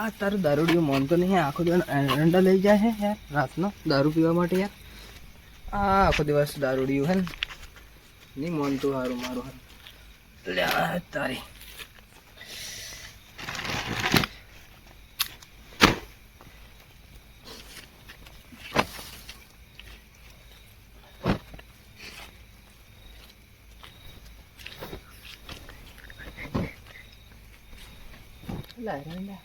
આ તારું દારૂડિયું માનતો નહીં આખો દિવસ એરંડા લઈ જાય છે યાર, રાતનો? દારૂ પીવા માટે યાર? આ આખો દિવસ દારૂડિયું હે ને? નહીં માનતું સારું મારું હારું લે, તારી. એરંડા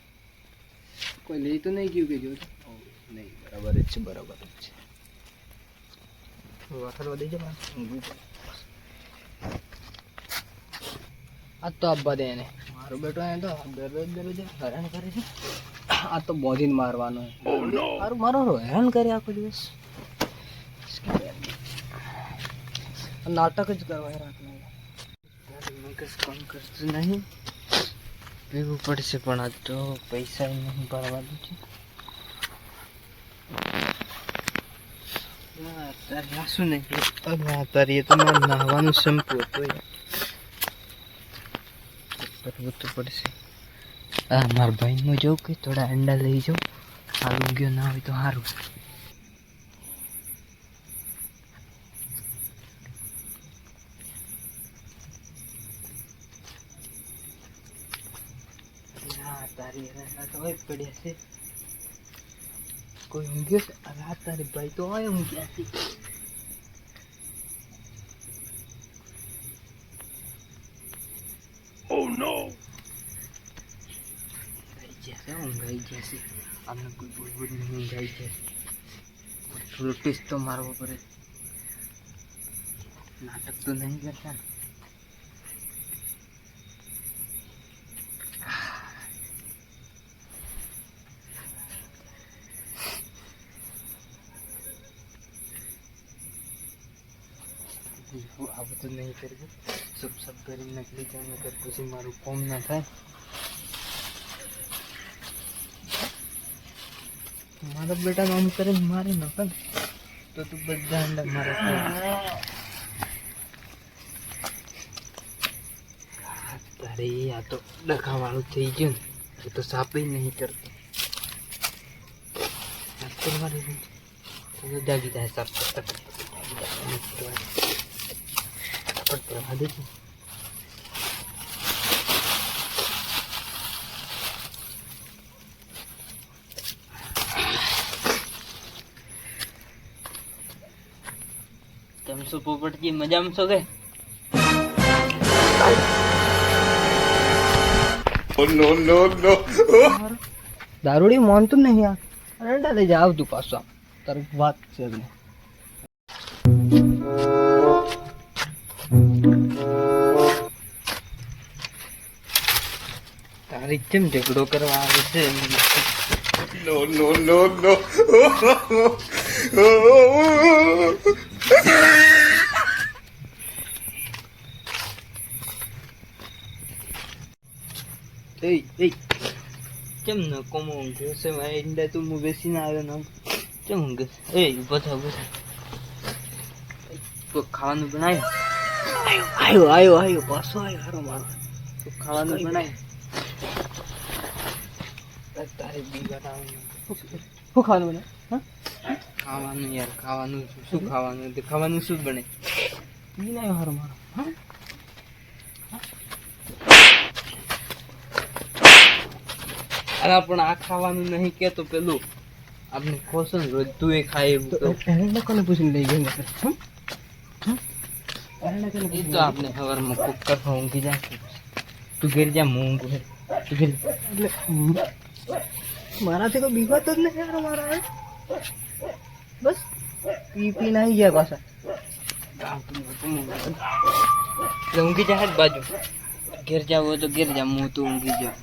કોઈ લઈ તો નહીં ગયું કે જો? નહીં બરાબર જ છે બરાબર જ છે. વરસાદ વધી જાય આ તો આપવા દે એને. મારો બેટો એને તો દરરોજ દરરોજ હેરાન કરે છે. આ તો બોધીન મારવાનો મારું મારો હેરાન કરે આખો દિવસ. નાટક જ કરવા હેરાન નહીં. પીવું પડશે પણ આ તો પૈસા નહીં ભરવાનું છે. શું નહીં. ના તો મારે નાહવાનું શેમ્પુ હતું કરવું તો પડશે. હા મારા ભાઈનું જવું કે થોડા અંડા લઈ જાઉં. સારું ગયો ના હોય તો સારું ના તારી એના તો હોય જ પડ્યા છે કોઈ ઊંઘ્યો છે અરે આ તારી ભાઈ તો હોય ઊંઘ્યા છે ઊંઘાઈ જશે ઊંઘાઈ જશે આમને કોઈ બોલવું જ નહીં ઊંઘાઈ જશે થોડો ટેસ્ટ તો મારવો પડે નાટક તો નહીં કરતા ને હું આ બધું નહીં કરવું સબ સબ કરીને નીકળી જાય નકર પછી મારું કોમ ના થાય મારા બેટા આમ કરીને મારે ન પણ તો તું બધા અંડા મારે તારે આ તો ડખા વાળું થઈ ગયું ને એ તો સાપે નહીં કરતો સાફ કરવા દે તો જાગી જાય સાફ કરતા તેમ શું પોપટજી મજામાં છો કે? દારૂડી માનતું નહીં યાર. અરે લઈ જાવ તું પાછો. તારી વાત છે કેમ ઝઘડો કરવા આવે છે એય એય કેમ ન કોમો ઊંઘ્યો છે મારે ઈંડા તું હું બેસીને આવ્યો ને. કેમ ઊંઘે એ ઊભો થા ઊભો થા. ખાવાનું બનાવ્યું? આવ્યો આવ્યો આવ્યો પાછો આવ્યો હારો મારો. તો ખાવાનું બનાવ્યું? અરે તારે શું ખાવાનું બને ખાવાનું યાર ખાવાનું શું- શું ખાવાનું? ખાવાનું શું બને? બી ના હારો મારો. અરે પણ આ ખાવાનું નહીં કેતો પેલું આપણે ખોશો ને રોજ તું એ ખાય એવું તો એને કોને પૂછીને લઈ ગયો એ તો આપણે સવારમાં કુક કરવા ઊંઘી જાય તું ઘેર જા હું ઊંઘું. તું મારાથી કોઈ બીવાતો જ નહીં યાર મારા બસ પી પી નાહી ગયા પાછા એટલે ઊંઘી જા જ બાજુ ઘેર જાવ હોય તો ઘેર જા હું તો ઊંઘી જાઉં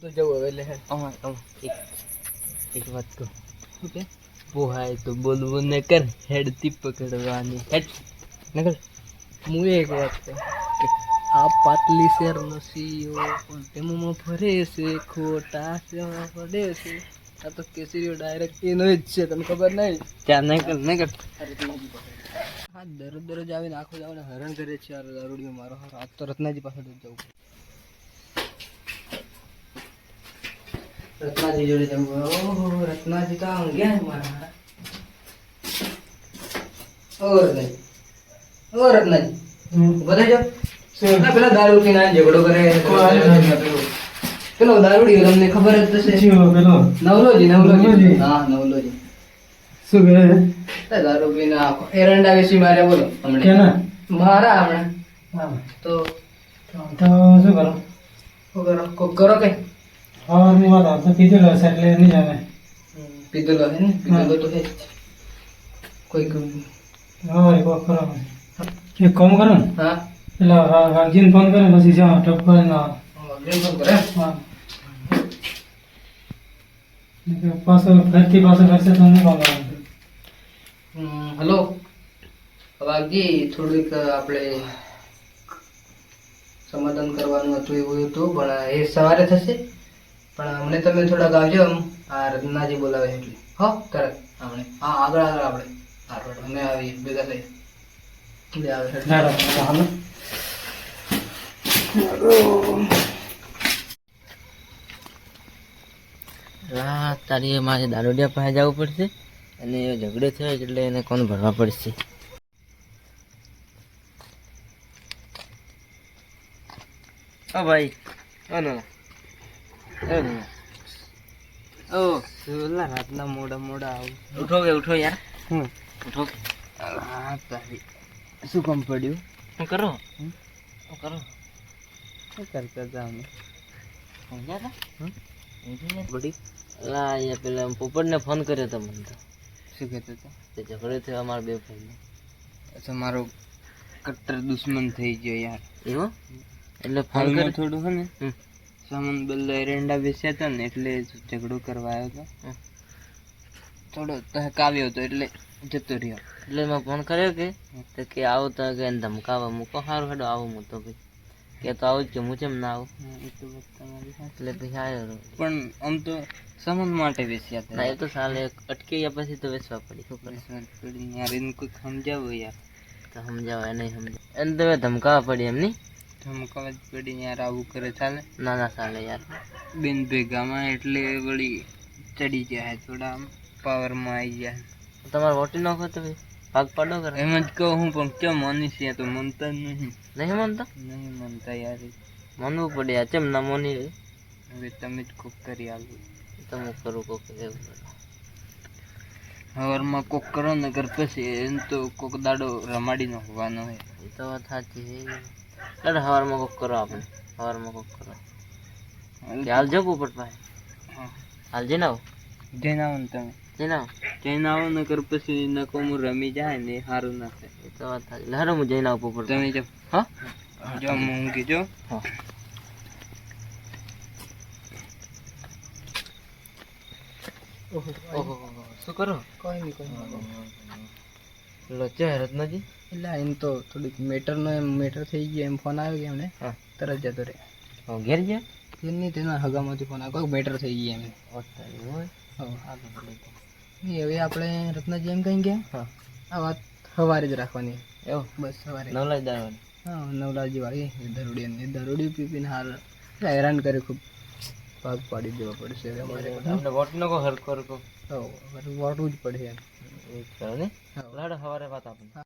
તો જવું હવે એટલે અમાર એક એક વાત કહું શું કે પોહાય તો બોલવું ને કર હેડથી પકડવાની હેડ નકર હું એક વાત કહું કે આ પાટલી શેરનો સીઓ પણ ફરે છે ખોટા ફરે છે. આ તો કેસરીઓ ડાયરેક્ટ એનો જ છે તમને ખબર નહીં? ત્યાં નહીં કર નહીં કર. હા દરરોજ દરરોજ આવીને આખો જાવને હરણ કરે છે આ દારૂડીઓ મારો. હાર તો રત્નાજી પાસે જ જવું રત્નાજી જોડે જવું ઓહો રત્નાજી તો આમ ગયા મારા ઓ રત્નાજી. ઓ રત્નાજી. બધા જાઓ. ના, પેલા દારૂ પીને આ ઝઘડો કરે? પેલો. દારૂડિયો તમને ખબર જ થશે પેલો? નવલોજી નવલોજી. હા નવલોજી. શું કરે દારૂ પીને એરંડા વેચી માર્યા બોલો હમણાં. કેના? મારા હમણાં. હા. તો તો શું કરો? શું કરો? કોક કરો કે? સવારની વાત આવતો કીધું હશે એટલે નહીં આવે. પીધેલો હે ને? પીધેલો તો હે જ. કોઈ હવે કોક કરો. એક કામ કરો ને. હા. વા- વાઘજીને ફોન કરે પછી જા ટપ કરીને આવો. ફોન કરે હા. પાસે પાછો ફરીથી પાછો કરશે તો નહીં ફોન આવે હલો. વાગજી થોડીક આપણે સમાધાન કરવાનું હતું એવું હતું પણ એ સવારે થશે. પણ અમને તમે થોડાક આવજો આમ. આ રત્નાજી બોલાવે એટલે. હો તરત આપણે હા આગળ આગળ આપણે. હા રોડ અમે આવીએ ભેગા થઈ લે આવે તારી મારે દારૂડિયા પાસે જવું પડશે અને એ ઝઘડો થયો એટલે એને કોણ ભરવા પડશે? ઓ ભાઈ ઓ નાના. ઓ સુલા રાતના મોડા મોડા આવું. ઉઠો કે ઉઠો યાર. હમ ઉઠો કે. હા તારી. શું કામ પડ્યું? શું કરો? શું કરો? શું કરતા હતા અમે? સમજ્યા હતા? બડી અલા અહીંયા પેલા પોપટને ફોન કર્યો હતો મને તો. શું કહેતો હતો? તે ઝઘડો થયો અમારા બે ભાઈનો. અચ્છા મારો કટ્ટર દુશ્મન થઈ ગયો યાર. એવો? એટલે ફોન કર્યો? થોડું હે ને? સામાન બદલો એરંડા બેસ્યા હતા ને એટલે ઝઘડો કરવા આવ્યો હતો. થોડો તહકાવ્યો હતો એટલે જતો રહ્યો. એટલે મેં ફોન કર્યો કે કે આવો તો કે ધમકાવા મૂકો. સારું હેડો આવો તો ભાઈ. કે તો આવું કે હું કેમ ના આવું. એટલે પછી આવ્યો પણ આમ તો સામાન માટે વેચ્યા હતા. ના એ તો સાલે અટકી પછી તો વેચવા પડી ખબર પડી. યાર એને કોઈ સમજાવો યાર. તો સમજાવે નહીં સમજાવ એને તો ધમકાવા પડી એમની ધમકાવા જ પડી યાર આવું કરે ચાલે. ના ના ચાલે યાર. બેન ભેગામાં એટલે વળી ચડી જાય થોડા પાવરમાં આવી જાય તમારે વોટી નાખો તો ભાઈ ભાગ પાડો કરે? એમ જ કહું હું પણ કેમ માનીશ છે તો મનતા જ નહીં. નહીં માનતા? નહીં માનતા યાર. માનવું પડે યાર કેમ ના માની હવે તમે જ કોક કરી આલો. તમે કરો કોક એવું. હવારમાં કોક કરો ને કર પછી એમ તો કોક દાડો રમાડી હોવાનો હોય. એ તો વાત સાચી છે. દાડો હવારમાં કોક કરો આપણે. હવારમાં કોક કરો. હાલ જવું પડ પાસે હાલ જઈને આવો. જઈને આવો ને તમે. જઈને આવો જઈને આવો ને કર પછી નકોમું રમી જાય ને સારું ના થાય. એ તો વાત થાય હારો હું જઈને આવું પોપટ તમે જો. હા? જો હું કીજો હા. ઓહો શું કરો? કોઈ નહીં કોઈ લોચો હે રત્નજી. એટલે એમ તો થોડીક મેટરનો એમ મેટર થઈ ગયો એમ ફોન આવ્યો ગયો એમને? તરત જતો રહે. ઘેર ગયા? નહીં તેના હગામાંથી ફોન આવ્યો. મેટર થઈ ગયા એમને. નહીં હવે આપણે રત્નાજી એમ કહી ગયા આ વાત સવારે જ રાખવાની. એવું બસ સવારે. નવલાજ દાવાની હા નવલાજી વાળી દરોડી અને દરોડી પી પીને હાલ હેરાન કરે ખૂબ. ભાગ પાડી દેવા પડશે અમારે આપણે વોટ નો હરકો હરકો વોટવું જ પડે એમ. લાડો સવારે વાત આપણે